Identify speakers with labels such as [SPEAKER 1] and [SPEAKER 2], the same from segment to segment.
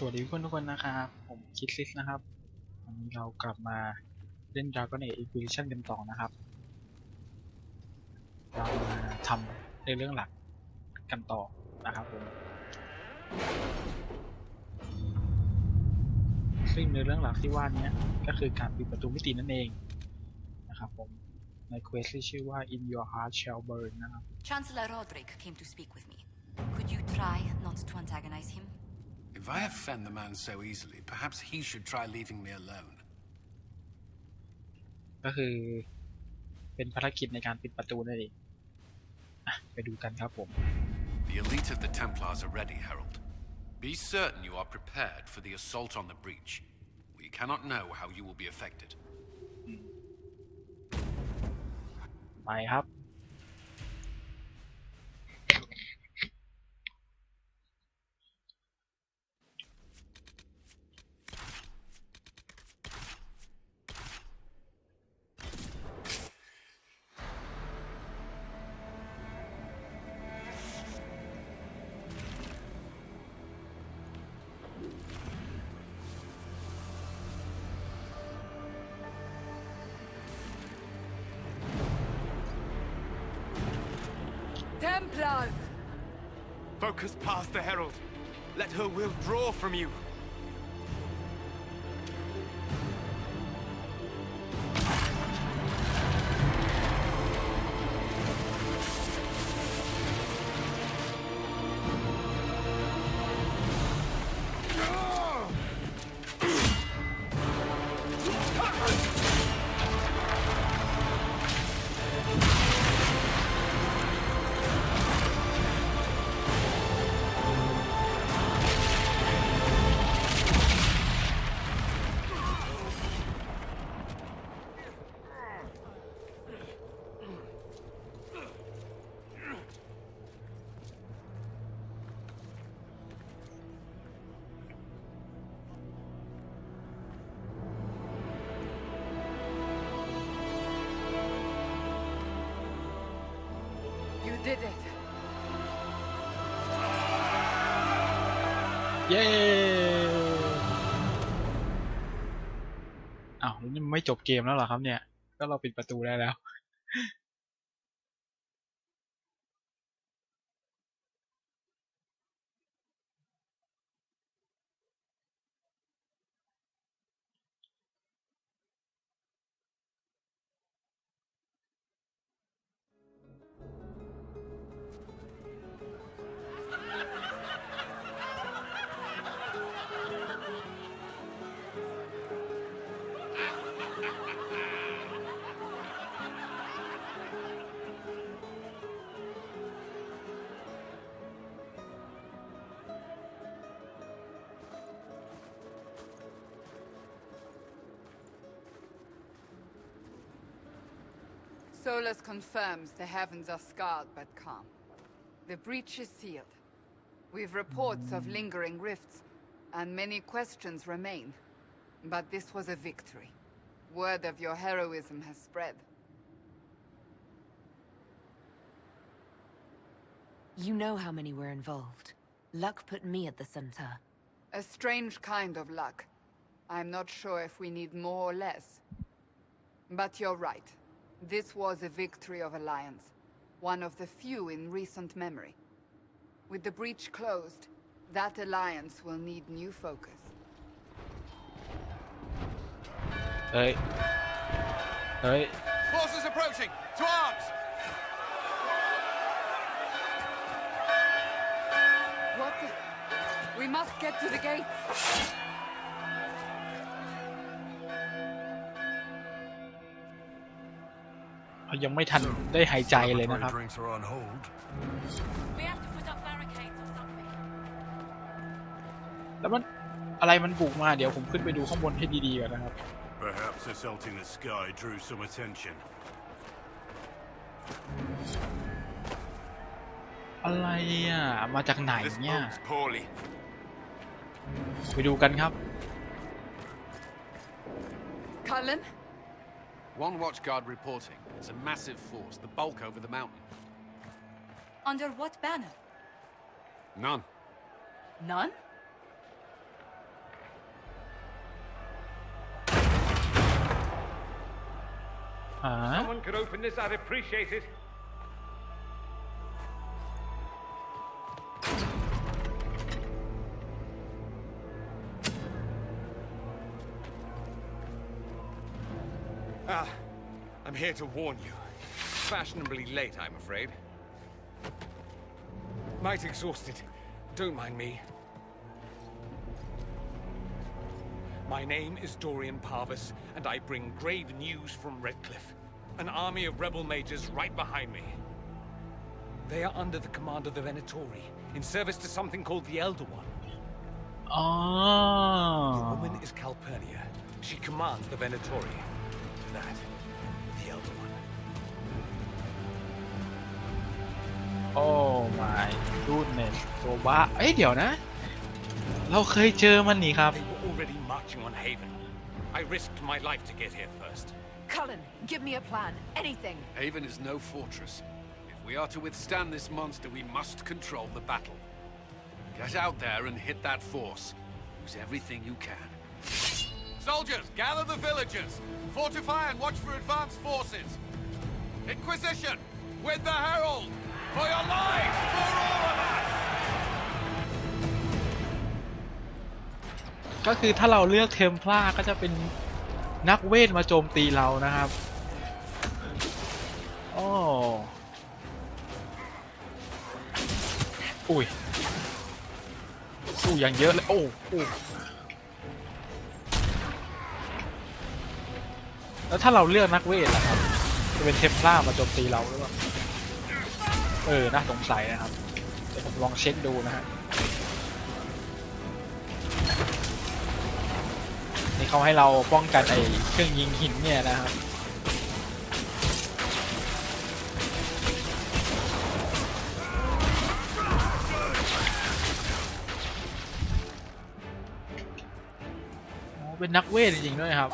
[SPEAKER 1] สวัสดีเพื่อนทุกคนนะครับผมคิดซิสนะครับวันนี้เรากลับมาเล่น Dragon Age q u i s i t i o n กันต่อนะครับ เรามาทำในเรื่องหลักกันต่อนะครับผมซึ่งในเรื่องหลักที่ว่านี้ก็คือการปิดประตูมิตินั่นเองนะครับผมในเควสที่ชื่อว่า In Your Heart Shall Burn นะครับ Chancellor Roderick came to speak with me Could you try not to antagonize him If I offend the man so easily, perhaps he should try leaving me alone. ก็คือ เป็นภารกิจในการปิดประตูนั่นเองไปดูกันครับผม The elite of the Templars are ready, Harold. Be certain you are prepared for the assault on the breach. We cannot know how you will be affected. Hmm. ไปครับ
[SPEAKER 2] Focus past the Herald. Let her will draw from you.
[SPEAKER 1] จบเกมแล้วเหรอครับเนี่ย ก็เราปิดประตูได้แล้ว Solus confirms the heavens are scarred but calm. The breach is sealed. We've reports of lingering rifts, and many questions remain. But this was a victory. Word of your heroism has spread. You know how many were involved. Luck put me at the center. A strange kind of luck. I'm not sure if we need more or less. But you're right. This was a victory of Alliance, one of the few in recent memory. With the breach closed, that Alliance will need new focus. Alright. Alright. Forces approaching! To arms! What the? We must get to the gates! ยังไม่ทันได้หายใจเลยนะครับ แล้วมันอะไรมันบุกมา เดี๋ยวผมขึ้นไปดูข้างบนให้ดีๆก่อนนะครับ Perhaps a s s a u l t i n the sky drew some attention. อะไรอ่ะมาจากไหนเนี่ย ไปดูกันครับ Cullen? One watchguard reporting. It's a massive force, the bulk over the mountain. Under what banner? None. None? Uh -huh. Someone could open this, I'd appreciate it. Ah, I'm here to warn you. Fashionably late, I'm afraid. Might exhausted. Don't mind me. My name is Dorian Parvis, and I bring grave news from Redcliffe. An army of rebel mages right behind me. They are under the command of the Venatori, in service to something called the Elder One. Ah. The woman is Calpurnia. She commands the Venatori that. The Elder One. Oh my goodness โซบะเอ้ยเดี๋ยวนะเราเคยเจอมันนี่ครับ They were already marching on Haven. I risked my life to get here first. Cullen, give me a plan. Anything. Haven is no fortress. If we are to withstand this monster, we must control the battle. Get out there and hit that force. Use everything you can. Soldiers, gather the villagers. Fortify and watch for advanced forces. Inquisition, with the Herald. For your lives, for all of us. ก็คือถ้าเราเลือกเทมพลาก็จะเป็นนักเวทมาโจมตีเรานะครับโอ้อุ้ยสู้อย่างเยอะเลย โอ้โอ้แล้วถ้าเราเลือกนักเวทนะครับ จะเป็นเทมพลามาโจมตีเราหรือเปล่าเออ น่าสงสัยนะครับเดี๋ยวผมลองเช็คดูนะฮะนี่เขาให้เราป้องกันไอ้เครื่องยิงหินเนี่ยนะครับ เป็นนักเวทจริงๆด้วยครับ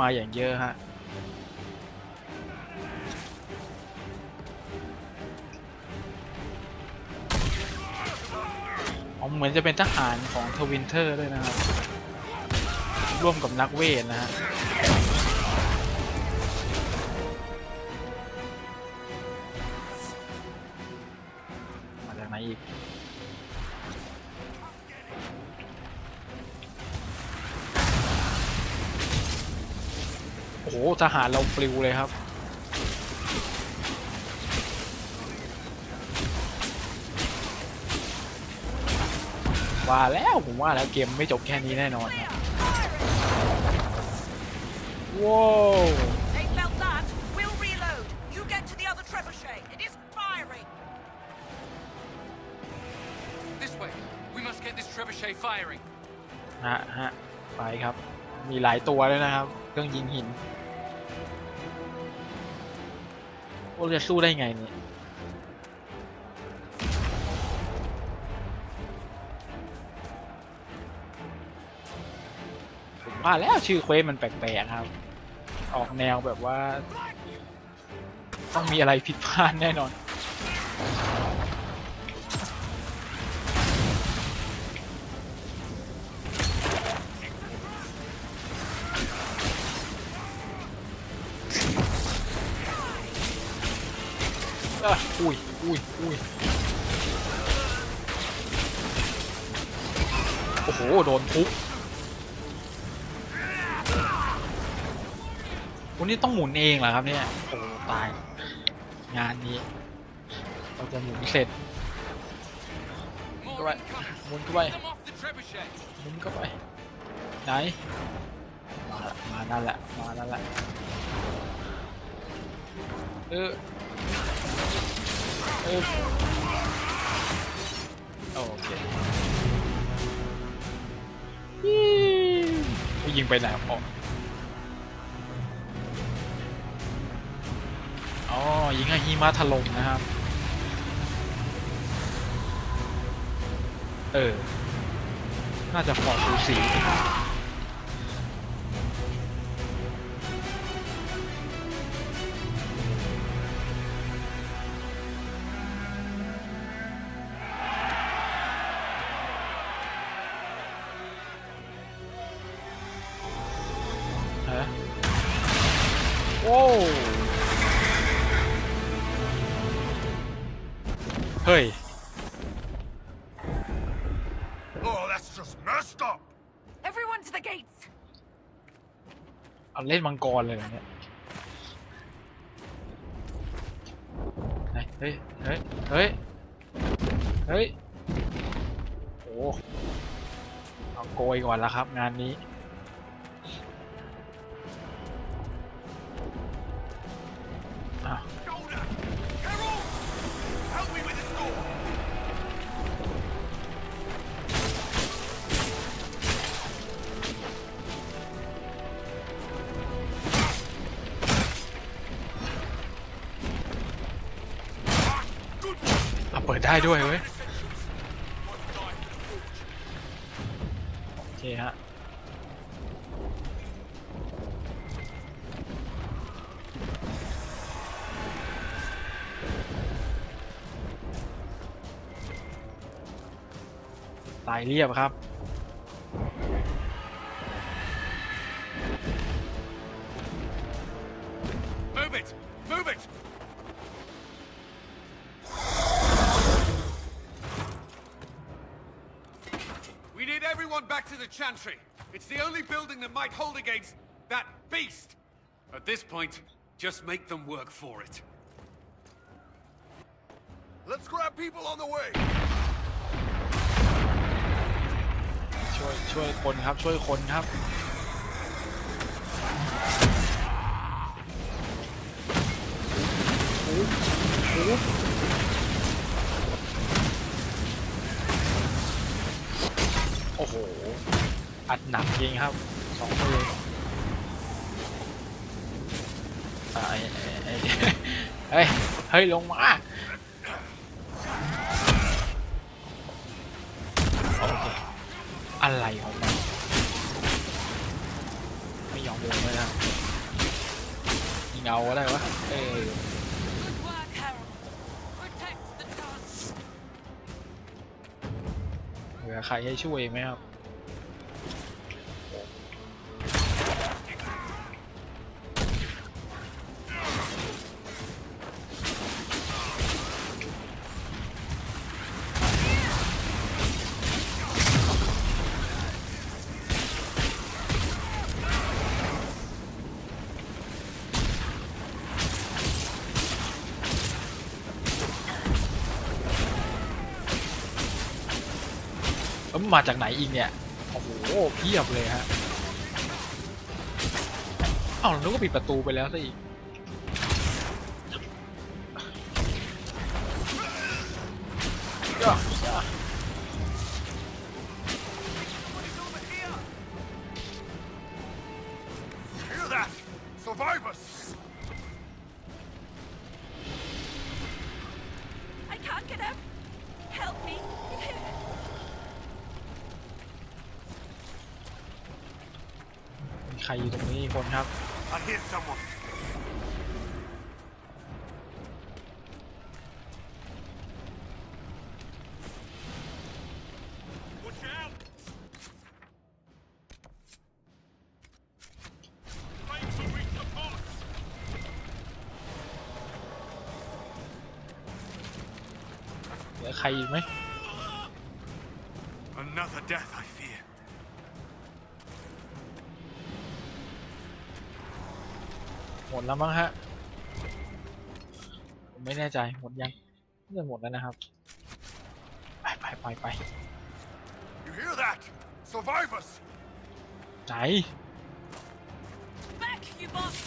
[SPEAKER 1] มาอย่างเยอะฮะเหมือนจะเป็นทหารของทวินเทอร์ด้วยนะครับ ร่วมกับนักเวทนะฮะ มาจากไหนอีกโอ้ทหารเราปลิวเลยครับว่าแล้วผมว่าแล้วเกมไม่จบแค่นี้แน่นอนว้าวฮะฮะไปครับมีหลายตัวเลยนะครับเครื่องยิงหินโอ้จะสู้ได้ไงเนี่ยผมว่าแล้วชื่อ เควสมันแปลกๆครับ ออกแนวแบบว่า ต้องมีอะไรผิดพลาดแน่นอนอุ้ยอุ้ยอุ้ยโอ้โห โดนทุบวันนี้ต้องหมุนเองเหรอครับเนี่ย โอ้ตาย งานนี้เราจะหมุนเสร็จไหมุนเข้าไปหมุนเข้าไปไหนมาแล้วมานั้แหละมานั้แหละเออโอเคยิงไปไหนพ่ออ๋อ ยิงให้ฮีมาถล่มนะครับ เออ น่าจะพอดสูสีเล่นมังกรเลยเหรเนี่ยเฮ้ย เฮ้ย เฮ้ย เฮ้ย โอ้เอาโกยก่อนละครับ งานนี้อาวเปิดได้ด้วยเว้ยโอเคฮะสายเรียบครับ everyone back to the Chantry. It's the only building that might hold against that beast. At this point, just make them work for it. Let's grab people on the way. ช่วยช่วยคนครับ ช่วยคนครับอัดหนักจริงครับสองมือเฮ้ยเฮ้ยลงมาโอเคอะไรของมันไม่ยอมลงเลยนะยิงเอาก็ได้วะเอ้เหลือใครให้ช่วยไหมครับมาจากไหนอีกเนี่ย โอ้โหเพียบเลยฮะ เอ้าแล้วก็ปิดประตูไปแล้วซะอีก呀ใครอยู่ตรงนี้คนครับเอใครอีกไหมมดแล้วมั้งฮะผมไม่แน่ใจหมดยังน่าจะหมดแล้วนะครับ ไปไปไปไป You hear that? s u r v i v s ไหน Back, you b a s t a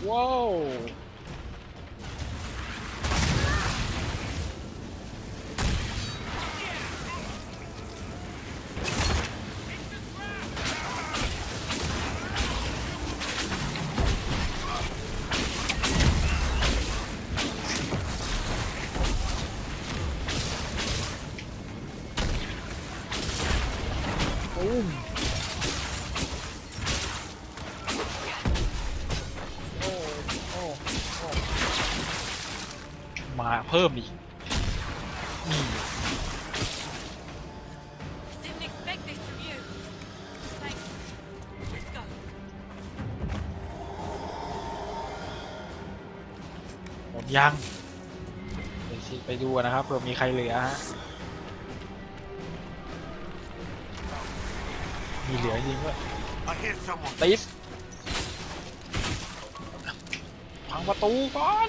[SPEAKER 1] r d ว้าวเพิ่มอีกนี่มยังไปสิไปดูนะครับเผื่อมีใครเหลือฮะมีเหลือจริงด้วยติสพังประตูก่อน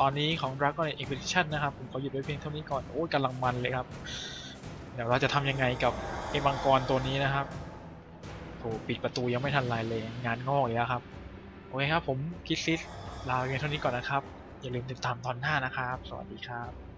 [SPEAKER 1] ตอนนี้ของ Dragon Age Expedition นะครับผมขอหยุดไว้เพียงเท่านี้ก่อนโอ้ยกำลังมันเลยครับ เดี๋ยวเราจะทำยังไงกับไอ้มังกรตัวนี้นะครับโอ้ปิดประตูยังไม่ทันไรเลยงานงอกเลยครับ โอเคครับผมพิซซิสลาเพียงเท่านี้ก่อนนะครับ อย่าลืมติดตามตอนหน้านะครับ สวัสดีครับ